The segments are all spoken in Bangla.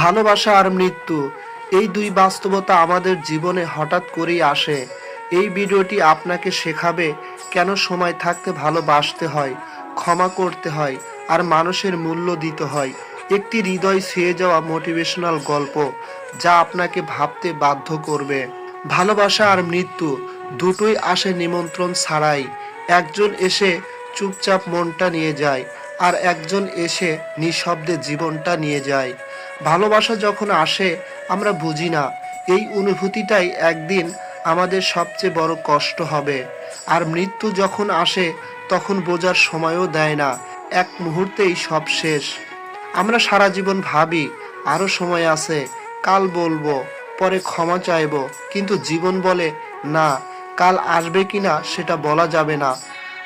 ভালোবাসা আর মৃত্যু, এই দুই বাস্তবতা আমাদের জীবনে হঠাৎ করেই আসে। এই ভিডিওটি আপনাকে শেখাবে কেন সময় থাকতে ভালোবাসতে হয়, ক্ষমা করতে হয় আর মানুষের মূল্য দিতে হয়। একটি হৃদয় ছুঁয়ে যাওয়া মোটিভেশনাল গল্প যা আপনাকে ভাবতে বাধ্য করবে। ভালোবাসা আর মৃত্যু দুটোই আসে নিমন্ত্রণ ছাড়াই। একজন এসে চুপচাপ মনটা নিয়ে যায় আর একজন এসে নিঃশব্দে জীবনটা নিয়ে যায়। ভালোবাসা যখন আসে, আমরা বুঝি না। এই অনুভূতিটাই একদিন আমাদের সবচেয়ে বড় কষ্ট হবে। আর মৃত্যু যখন আসে, তখন বোঝার সময়ও দেয় না। এক মুহূর্তেই সব শেষ। আমরা সারা জীবন ভাবি আরও সময় আছে, কাল বলব, পরে ক্ষমা চাইব। কিন্তু জীবন বলে, না, কাল আসবে কিনা সেটা বলা যাবে না।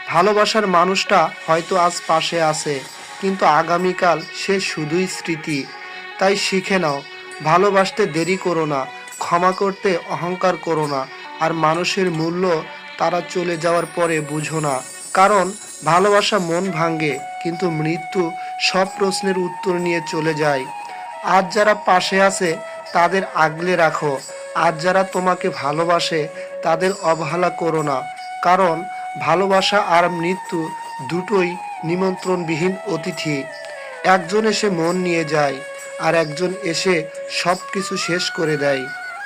ভালোবাসার মানুষটা হয়তো আজ পাশে আছে, কিন্তু আগামীকাল সে শুধুই স্মৃতি। তাই শিখে নাও। ভালোবাসতে দেরি করো না, ক্ষমা করতে অহংকার করো না, আর মানুষের মূল্য তারা চলে যাওয়ার পরে বুঝো না। কারণ, ভালোবাসা মন ভাঙ্গে কিন্তু মৃত্যু সব প্রশ্নের উত্তর নিয়ে চলে যায়। আজ যারা পাশে আছে, তাদের আগলে রাখো। আজ যারা তোমাকে ভালোবাসে, তাদের অবহেলা করো না। কারণ, ভালোবাসা আর মৃত্যু দুটোই নিমন্ত্রণবিহীন অতিথি। একজন এসে মন নিয়ে যায়। আর একজন এসে সব কিছু শেষ করে দেয়।